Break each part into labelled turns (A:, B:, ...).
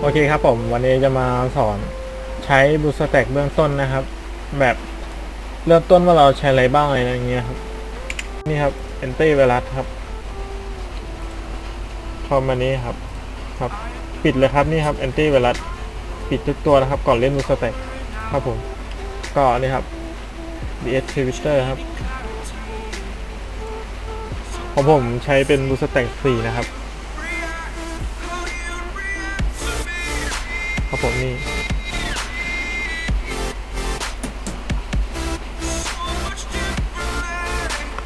A: โอเคครับผมวันนี้จะมาสอนใช้บูสแต็กเบื้องต้นนะครับ แบบเริ่มต้นว่าเราใช้อะไรบ้างอะไรอย่างเงี้ยครับ นี่ครับ Entry Virus ครับเข้ามานี้ครับ ครับ ปิดเลยครับนี่ครับ Entry Virus ปิดทุกตัวนะครับ ก่อนเล่นบูสแต็กครับผม ก็นี่ครับ BS Twitter ครับของผมใช้เป็นบูสแต็ก4นะครับ ครับผมนี่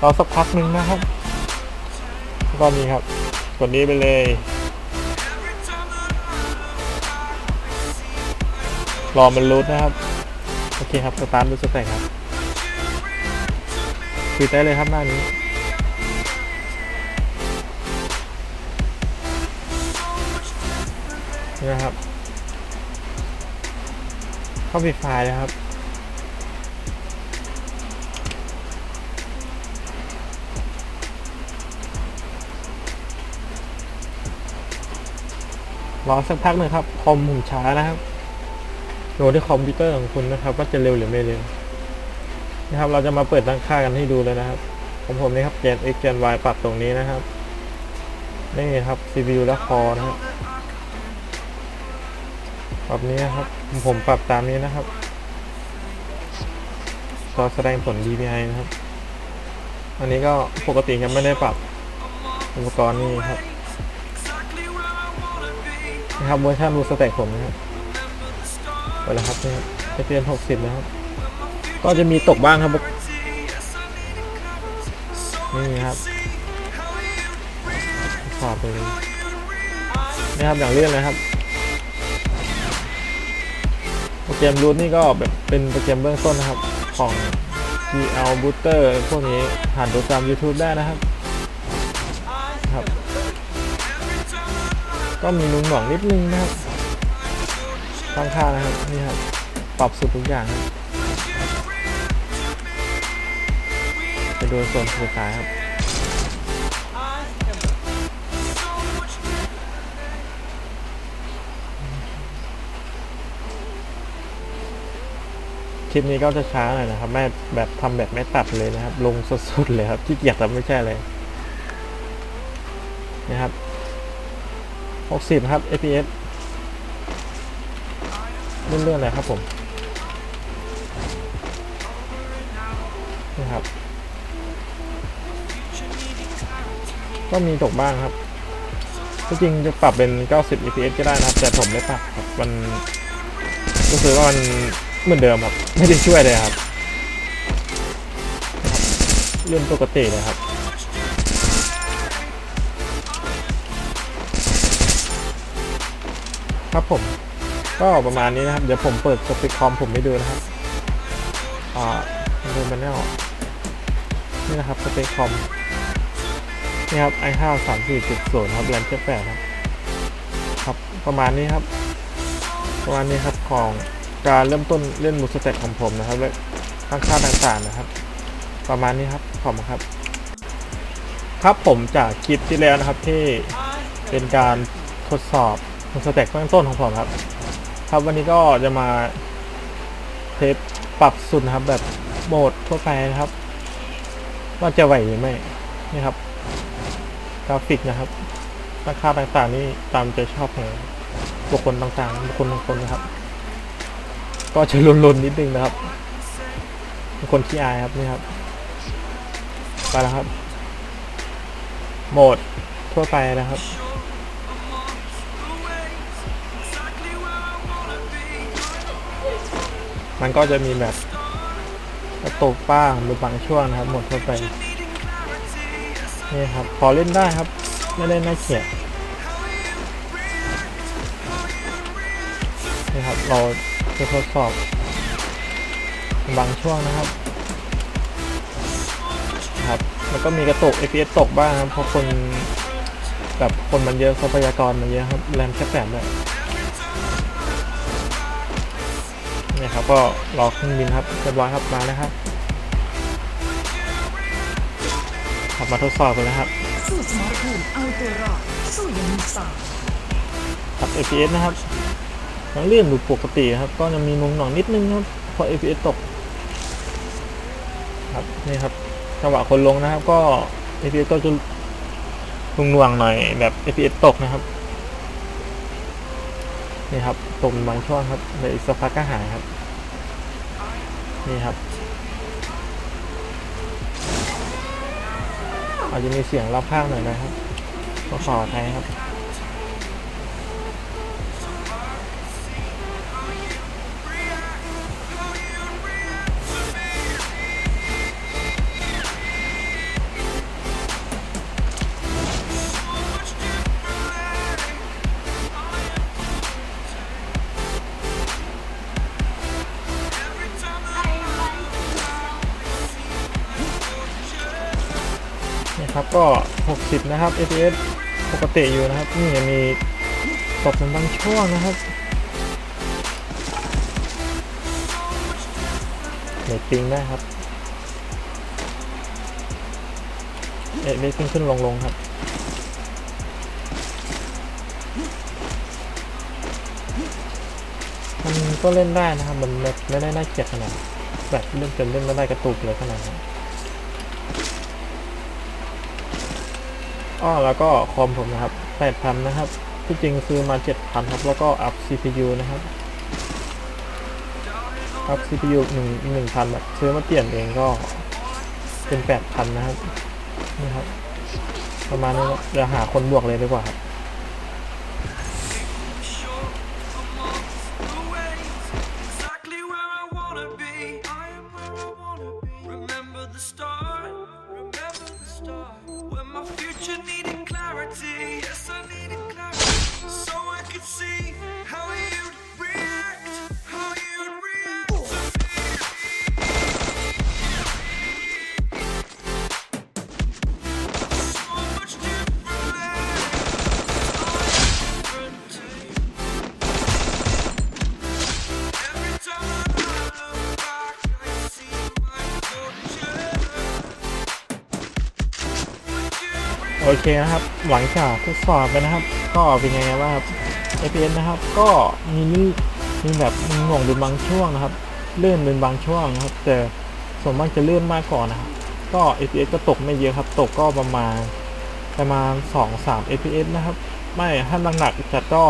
A: รอสักพักหนึ่งนะครับแล้วก็มีครับกดนี้ไปเลย รอมันรูดนะครับ โอเคครับสตาร์ทรูดสแต็กครับปิดได้เลยครับหน้านี้นี่นะครับ เข้าปิดไฟล์นะครับ รอสักพักหนึ่งครับ คอมผมช้านะครับโหลดที่คอมพิวเตอร์ของคุณนะครับ ว่าจะเร็วหรือไม่เร็วนะครับ เราจะมาเปิดตั้งค่ากันให้ดูเลยนะครับของผมนี่ครับ Gen X Gen Y ปรับตรงนี้นะครับ นี่ครับ CPU และคอนะครับ ปรับนี้นะครับ ผมปรับตามนี้นะครับตัวแสดงผล DPI นะครับ อันนี้ก็ปกติยังไม่ได้ปรับอุปกรณ์นี่ครับนะครับเวอร์ชันรูสแต็กผมนะครับไปแล้วครับนี่ครับจะเปลี่ยน60นะครับ ก็จะมีตกบ้างครับ นี่ครับขอบไปเลยนี่ครับอย่างเรื่องนะครับ โปรแกรมรูทนี่ก็แบบเป็นโปรแกรมเบื้องต้นนะครับของ GL Booter พวกนี้ผ่านโปรแกรม YouTube ได้นะครับครับ ก็มีนุ่งหน่วงนิดนึงนะครับตั้งค่านะครับนี่ครับปรับสุดทุกอย่างครับไปดูส่วนสุดท้ายครับ คลิปนี้ก็จะช้าหน่อยนะครับไม่แบบทำแบบไม่ตัดเลยนะครับ ลงสดๆเลยครับที่เกียจแต่ไม่ใช่เลยนะครับ60ครับ fps เลื่อนๆเลยครับผมนี่ครับ ก็มีตกบ้างครับที่จริงจะปรับเป็น 90 fps ก็ได้นะครับ แต่ผมไม่ปรับครับมันรู้สึกว่ามัน เหมือนเดิมครับ ไม่ได้ช่วยเลยครับเรื่องปกติเลยครับครับผมก็ประมาณนี้นะครับ เดี๋ยวผมเปิดสเปคคอมผมให้ดูนะครับอ่าดูมันแนลนี่นะครับสเปคคอมนี่ครับ i5 3 4 0ครับแรมแค่8ครับ ครับ ประมาณนี้ครับ ประมาณนี้ครับของ การเริ่มต้นเล่นมูสเต็กของผมนะครับและข้างค่าต่างๆนะครับ ประมาณนี้ครับขอบคุณครับ ครับผมจากคลิปที่แล้วนะครับที่เป็นการทดสอบมูสเต็กเบื้องต้นของผมครับ ครับวันนี้ก็จะมาเทสปรับสุดนะครับ แบบโหมดทั่วไปนะครับ ว่าจะไหวหรือไม่นี่ครับกราฟิกนะครับราคาต่างๆนี่ตามใจชอบของบุคคลต่างๆ บุคคลบางคนนะครับ ก็จะลนๆนิดนึงนะครับคนขี้อายครับนี่ครับไปแล้วครับ โหมดทั่วไปนะครับมันก็จะมีแบบกระตุกบ้างหรือบางช่วงนะครับโหมดทั่วไปนี่ครับพอเล่นได้ครับ ไม่ได้น่าเกียดนี่ครับเรา จะทดสอบบางช่วงนะครับครับแล้วก็มีกระตุก FPS ตกบ้างครับ เพราะคนแบบคนมันเยอะทรัพยากรมันเยอะครับ แรมแค่แปดด้วยนี่ครับก็รอเครื่องบินครับเรียบร้อยครับมาแล้วครับขับมาทดสอบกันแล้วครับ
B: สู้สมรภูมิเอาตัวรอดสู้อยังมีสไตล์
A: ขับ FPS นะครับ ยังเลื่อนอยู่ปกติครับ ก็จะมีมุมหน่องนิดนึงครับเพราะ FPS ตกครับนี่ครับจังหวะคนลงนะครับ ก็ FPS ก็จะลุงหน่วงๆหน่อยแบบ FPS ตกนะครับนี่ครับตกบางช่วงครับเดี๋ยวอีกสักพักก็หายครับ นี่ครับ อาจจะมีเสียงรอบข้างหน่อยนะครับก็ขออภัยครับ นี่ครับก็ 60 นะครับ FPS ปกติอยู่นะครับ นี่ยังมีตกเป็นบางช่วงนะครับเน็ตปิงได้ครับเอ็ดขึ้นขึ้นลงลงครับ มันก็เล่นได้นะครับ มันไม่ไม่ได้น่าเกลียดขนาดแบบเล่นจนเล่นไม่ได้กระตุกเลยขนาดนั้น อ้อแล้วก็คอมผมนะครับ 8,000 นะครับ ที่จริงซื้อมา 7,000 ครับ แล้วก็อัพ CPU นะครับ อัพ CPU 1 1,000แบบซื้อมาเปลี่ยนเองก็เป็น 8,000 นะครับ นี่ครับ ประมาณนี้เดี๋ยวหาคนบวกเลยดีกว่าครับ เคนะครับ หลังจากทดสอบไปนะครับ ก็เป็นยังไงบ้าครับ FPS นะครับ ก็มีลื่นมีแบบหน่วงเป็นบางช่วงนะครับเลื่อนเป็นบางช่วงนะครับ แต่ส่วนมากจะเลื่อนมากกว่อนนะครับ ก็ FPS ก็ตกไม่เยอะครับ ตกก็ประมาณประมาณ 2-3 FPS นะครับ ไม่ถ้าหนักๆจัดก็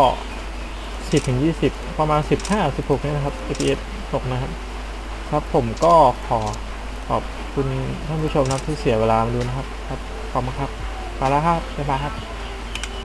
A: 10ถึง20 ประมาณ 15 16นี่นะครับ FPS ตกนะครับ ครับผมก็ขอขอบคุณท่านผู้ชมนะครับที่เสียเวลามาดูนะครับ ครับขอบคุณครับ ไปแล้วครับบ๊ายบายครับ